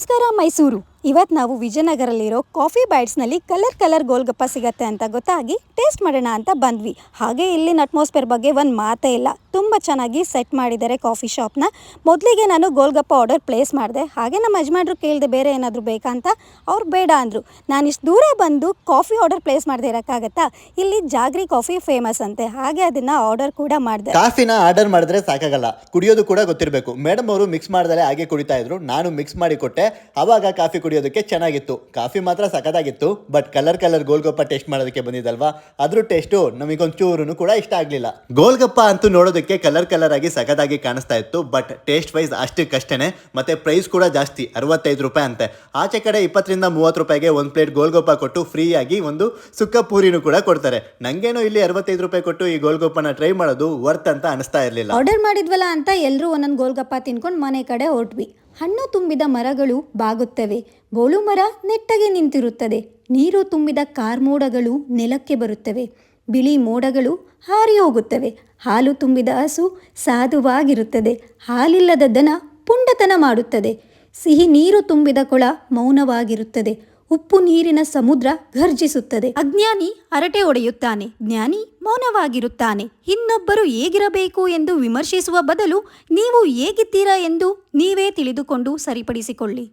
ನಮಸ್ಕಾರ ಮೈಸೂರು. ಇವತ್ತು ನಾವು ವಿಜಯನಗರಲ್ಲಿರೋ ಕಾಫಿ ಬೈಟ್ಸ್ನಲ್ಲಿ ಕಲರ್ ಕಲರ್ ಗೋಲ್ಗಪ್ಪ ಸಿಗತ್ತೆ ಅಂತ ಗೊತ್ತಾಗಿ ಟೇಸ್ಟ್ ಮಾಡೋಣ ಅಂತ ಬಂದ್ವಿ. ಹಾಗೆ ಇಲ್ಲಿನ ಅಟ್ಮಾಸ್ಫಿಯರ್ ಬಗ್ಗೆ ಒಂದು ಮಾತೇ ಇಲ್ಲ. ತುಂಬ ಚೆನ್ನಾಗಿ ಸೆಟ್ ಮಾಡಿದ್ದಾರೆ ಕಾಫಿ ಶಾಪ್ನ. ಮೊದಲಿಗೆ ನಾನು ಗೋಲ್ಗಪ್ಪ ಆರ್ಡರ್ ಪ್ಲೇಸ್ ಮಾಡಿದೆ. ಹಾಗೆ ನಮ್ಮ ಯಜಮಾನ್ರು ಕೇಳಿದೆ ಬೇರೆ ಏನಾದರೂ ಬೇಕಾ ಅಂತ ಅವ್ರು ಬೇಡ ಅಂದರು. ನಾನು ಇಷ್ಟು ದೂರ ಬಂದು ಕಾಫಿ ಆರ್ಡರ್ ಪ್ಲೇಸ್ ಮಾಡದೆ ಇರೋಕ್ಕಾಗತ್ತಾ? ಇಲ್ಲಿ ಜಾಗ್ರಿ ಕಾಫಿ ಫೇಮಸ್ ಅಂತೆ. ಹಾಗೆ ಅದನ್ನು ಆರ್ಡರ್ ಕೂಡ ಮಾಡಿದೆ. ಕಾಫಿನ ಆರ್ಡರ್ ಮಾಡಿದ್ರೆ ಸಾಕಾಗಲ್ಲ. ಕುಡಿಯೋದು ಕೂಡ ಗೊತ್ತಿರಬೇಕು. ಮೇಡಮ್ ಅವರು ಮಿಕ್ಸ್ ಮಾಡ್ದಲೆ ಹಾಗೆ ಕುಡಿತಾ ಇದ್ರು. ನಾನು ಮಿಕ್ಸ್ ಮಾಡಿ ಕೊಟ್ಟೆ. ಅವಾಗ ಕಾಫಿ ಕುಡಿಯೋದಕ್ಕೆ ಚೆನ್ನಾಗಿತ್ತು. ಕಾಫಿ ಮಾತ್ರ ಸಖತ್ತಾಗಿತ್ತು. But colour colour golgappa taste ಮಾಡೋದಕ್ಕೆ ಬಂದಿದ್ದಲ್ವಾ? ಅದ್ರ ಟೇಸ್ಟು ನಮಗೊಂಚೂರು ಕೂಡ ಇಷ್ಟ ಆಗಲಿಲ್ಲ. ಗೋಲ್ಗಪ್ಪ ಅಂತೂ ನೋಡೋದಕ್ಕೆ ಕಲರ್ ಕಲರ್ ಆಗಿ ಸಗದಾಗಿ ಕಾಣಿಸ್ತಾ ಇತ್ತು ಬಟ್ ಟೇಸ್ಟ್ ವೈಸ್ ಅಷ್ಟಕ್ಕಷ್ಟೇ ಮತ್ತೆ ಪ್ರೈಸ್ ಕೂಡ ಜಾಸ್ತಿ, ಅರವತ್ತೈದು ರೂಪಾಯಿ ಅಂತೆ. ಆಚೆ ಕಡೆ ಇಪ್ಪತ್ತರಿಂದ ಮೂವತ್ತು ರೂಪಾಯಿಗೆ ಒಂದು ಪ್ಲೇಟ್ ಗೋಲ್ಗೊಪ್ಪ ಕೊಟ್ಟು ಫ್ರೀಯಾಗಿ ಒಂದು ಸುಕ್ಕ ಪೂರಿನೂ ಕೂಡ ಕೊಡ್ತಾರೆ. ನಂಗೇನು ಇಲ್ಲಿ ಅರವತ್ತೈದು ರೂಪಾಯಿ ಕೊಟ್ಟು ಈ ಗೋಲ್ಗಪ್ಪನ ಟ್ರೈ ಮಾಡೋದು ವರ್ತ್ ಅಂತ ಅನಿಸ್ತಾ ಇರಲಿಲ್ಲ. ಆರ್ಡರ್ ಮಾಡಿದ್ವಲ್ಲ ಅಂತ ಎಲ್ಲರೂ ಒಂದೊಂದು ಗೋಲ್ಗಪ್ಪ ತಿನ್ಕೊಂಡು ಮನೆ ಕಡೆ ಹೊರಟ್ವಿ. ಹಣ್ಣು ತುಂಬಿದ ಮರಗಳು ಬಾಗುತ್ತವೆ. ಬೋಳು ಮರ ನೆಟ್ಟಗೆ ನಿಂತಿರುತ್ತದೆ. ನೀರು ತುಂಬಿದ ಕಾರ್ಮೋಡಗಳು ನೆಲಕ್ಕೆ ಬರುತ್ತವೆ. ಬಿಳಿ ಮೋಡಗಳು ಹಾರಿ ಹೋಗುತ್ತವೆ ಹಾಲು ತುಂಬಿದ ಹಸು ಸಾಧುವಾಗಿರುತ್ತದೆ. ಹಾಲಿಲ್ಲದ ದನ ಪುಂಡತನ ಮಾಡುತ್ತದೆ. ಸಿಹಿ ನೀರು ತುಂಬಿದ ಕೊಳ ಮೌನವಾಗಿರುತ್ತದೆ. ಉಪ್ಪು ನೀರಿನ ಸಮುದ್ರ ಘರ್ಜಿಸುತ್ತದೆ. ಅಜ್ಞಾನಿ ಹರಟೆ ಒಡೆಯುತ್ತಾನೆ ಜ್ಞಾನಿ ಮೌನವಾಗಿರುತ್ತಾನೆ. ಇನ್ನೊಬ್ಬರು ಹೇಗಿರಬೇಕು ಎಂದು ವಿಮರ್ಶಿಸುವ ಬದಲು ನೀವು ಹೇಗಿದ್ದೀರಾ ಎಂದು ನೀವೇ ತಿಳಿದುಕೊಂಡು ಸರಿಪಡಿಸಿಕೊಳ್ಳಿ.